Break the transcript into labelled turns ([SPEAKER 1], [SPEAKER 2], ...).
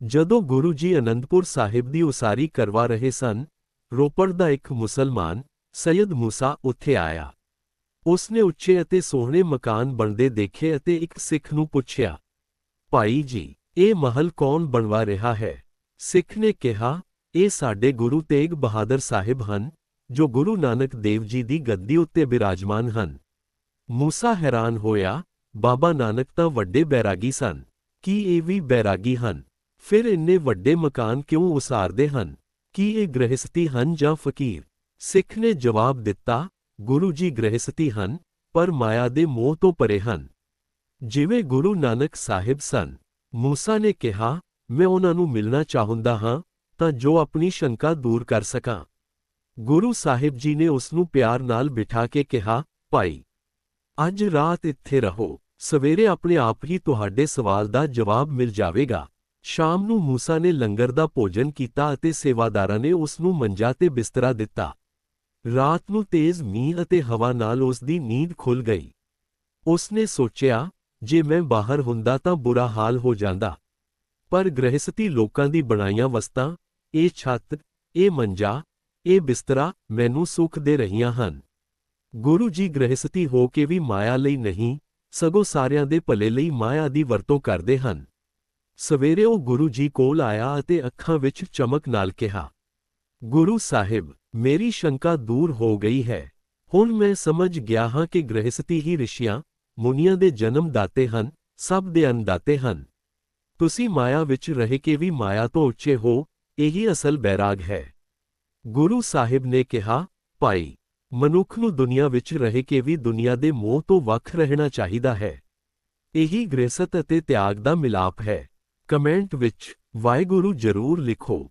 [SPEAKER 1] ਜਦੋਂ ਗੁਰੂ ਜੀ ਅਨੰਦਪੁਰ ਸਾਹਿਬ ਦੀ ਉਸਾਰੀ ਕਰਵਾ ਰਹੇ ਸਨ, ਰੋਪੜ ਦਾ ਇੱਕ ਮੁਸਲਮਾਨ, ਸੈਯਦ ਮੂਸਾ ਉੱਥੇ ਆਇਆ। ਉਸਨੇ ਉੱਚੇ ਅਤੇ ਸੋਹਣੇ ਮਕਾਨ ਬਣਦੇ ਦੇਖੇ ਅਤੇ ਇੱਕ ਸਿੱਖ ਨੂੰ ਪੁੱਛਿਆ, ਭਾਈ ਜੀ, ਇਹ ਮਹਲ ਕੌਣ ਬਣਵਾ ਰਿਹਾ ਹੈ? ਸਿੱਖ ਨੇ ਕਿਹਾ, ਇਹ ਸਾਡੇ ਗੁਰੂ ਤੇਗ ਬਹਾਦਰ ਸਾਹਿਬ ਹਨ, ਜੋ ਗੁਰੂ ਨਾਨਕ ਦੇਵ ਜੀ ਦੀ ਗੱਦੀ ਉੱਤੇ ਬਿਰਾਜਮਾਨ ਹਨ। ਮੂਸਾ ਹੈਰਾਨ ਹੋਇਆ, ਬਾਬਾ ਨਾਨਕ ਤਾਂ ਵੱਡੇ ਬੈਰਾਗੀ ਸਨ, ਕੀ ਇਹ ਵੀ ਬੈਰਾਗੀ ਹਨ? ਫਿਰ ਇੰਨੇ ਵੱਡੇ ਮਕਾਨ ਕਿਉਂ ਉਸਾਰਦੇ ਹਨ? ਕੀ ਇਹ ਗ੍ਰਹਿਸਤੀ ਹਨ ਜਾਂ ਫਕੀਰ? ਸਿੱਖ ਨੇ ਜਵਾਬ ਦਿੱਤਾ, ਗੁਰੂ ਜੀ ਗ੍ਰਹਿਸਤੀ ਹਨ, ਪਰ ਮਾਇਆ ਦੇ ਮੋਹ ਤੋਂ ਪਰੇ ਹਨ। ਜਿਵੇਂ ਗੁਰੂ ਨਾਨਕ ਸਾਹਿਬ ਸਨ, ਮੂਸਾ ਨੇ ਕਿਹਾ, ਮੈਂ ਉਹਨਾਂ ਨੂੰ ਮਿਲਣਾ ਚਾਹੁੰਦਾ ਹਾਂ, ਤਾਂ ਜੋ ਆਪਣੀ ਸ਼ੰਕਾ ਦੂਰ ਕਰ ਸਕਾਂ। ਗੁਰੂ ਸਾਹਿਬ ਜੀ ਨੇ ਉਸ ਨੂੰ ਪਿਆਰ ਨਾਲ ਬਿਠਾ ਕੇ ਕਿਹਾ, ਭਾਈ, ਅੱਜ ਰਾਤ ਇੱਥੇ ਰਹੋ, ਸਵੇਰੇ ਆਪਣੇ ਆਪ ਹੀ ਤੁਹਾਡੇ ਸਵਾਲ ਦਾ ਜਵਾਬ ਮਿਲ ਜਾਵੇਗਾ। ਸ਼ਾਮ ਨੂੰ ਮੂਸਾ ਨੇ ਲੰਗਰ ਦਾ ਭੋਜਨ ਕੀਤਾ ਅਤੇ ਸੇਵਾਦਾਰਾਂ ਨੇ ਉਸ ਨੂੰ ਮੰਜਾ ਤੇ ਬਿਸਤਰਾ ਦਿੱਤਾ। ਰਾਤ ਨੂੰ ਤੇਜ਼ ਮੀਂਹ ਅਤੇ ਹਵਾ ਨਾਲ ਉਸ ਦੀ ਨੀਂਦ ਖੁੱਲ ਗਈ। ਉਸ ਨੇ ਸੋਚਿਆ, ਜੇ ਮੈਂ ਬਾਹਰ ਹੁੰਦਾ ਤਾਂ ਬੁਰਾ ਹਾਲ ਹੋ ਜਾਂਦਾ। ਪਰ ਗ੍ਰਹਿਸਤੀ ਲੋਕਾਂ ਦੀ ਬਣਾਈਆਂ ਵਸਤਾਂ, ਇਹ ਛੱਤ, ਇਹ ਮੰਜਾ, ਇਹ ਬਿਸਤਰਾ ਮੈਨੂੰ ਸੁੱਖ ਦੇ ਰਹੀਆਂ ਹਨ। ਗੁਰੂ ਜੀ ਗ੍ਰਹਿਸਤੀ ਹੋ ਕੇ ਵੀ ਮਾਇਆ ਲਈ ਨਹੀਂ, ਸਗੋਂ ਸਾਰਿਆਂ ਦੇ ਭਲੇ ਲਈ ਮਾਇਆ ਦੀ ਵਰਤੋਂ ਕਰਦੇ ਹਨ। ਸਵੇਰੇ ਉਹ ਗੁਰੂ ਜੀ ਕੋਲ ਆਇਆ ਅਤੇ ਅੱਖਾਂ ਵਿੱਚ ਚਮਕ ਨਾਲ ਕਿਹਾ, ਗੁਰੂ ਸਾਹਿਬ, ਮੇਰੀ ਸ਼ੰਕਾ ਦੂਰ ਹੋ ਗਈ ਹੈ। ਹੁਣ ਮੈਂ ਸਮਝ ਗਿਆ ਹਾਂ ਕਿ ਗ੍ਰਹਿਸਤੀ ਹੀ ਰਿਸ਼ੀਆਂ, ਮੁਨੀਆਂ ਦੇ ਜਨਮ ਦਾਤੇ ਹਨ, ਸਭ ਦੇ ਅੰਨਦਾਤੇ ਹਨ। ਤੁਸੀਂ ਮਾਇਆ ਵਿੱਚ ਰਹਿ ਕੇ ਵੀ ਮਾਇਆ ਤੋਂ ਉੱਚੇ ਹੋ, ਇਹੀ ਅਸਲ ਬੈਰਾਗ ਹੈ। ਗੁਰੂ ਸਾਹਿਬ ਨੇ ਕਿਹਾ, ਭਾਈ, ਮਨੁੱਖ ਨੂੰ ਦੁਨੀਆ ਵਿੱਚ ਰਹਿ ਕੇ ਵੀ ਦੁਨੀਆ ਦੇ ਮੋਹ ਤੋਂ ਵੱਖ ਰਹਿਣਾ ਚਾਹੀਦਾ ਹੈ। ਇਹੀ ਗ੍ਰਹਿਸਤ ਅਤੇ ਤਿਆਗ ਦਾ ਮਿਲਾਪ ਹੈ। ਕਮੈਂਟ ਵਿੱਚ ਵਾਹਿਗੁਰੂ ਜ਼ਰੂਰ ਲਿਖੋ।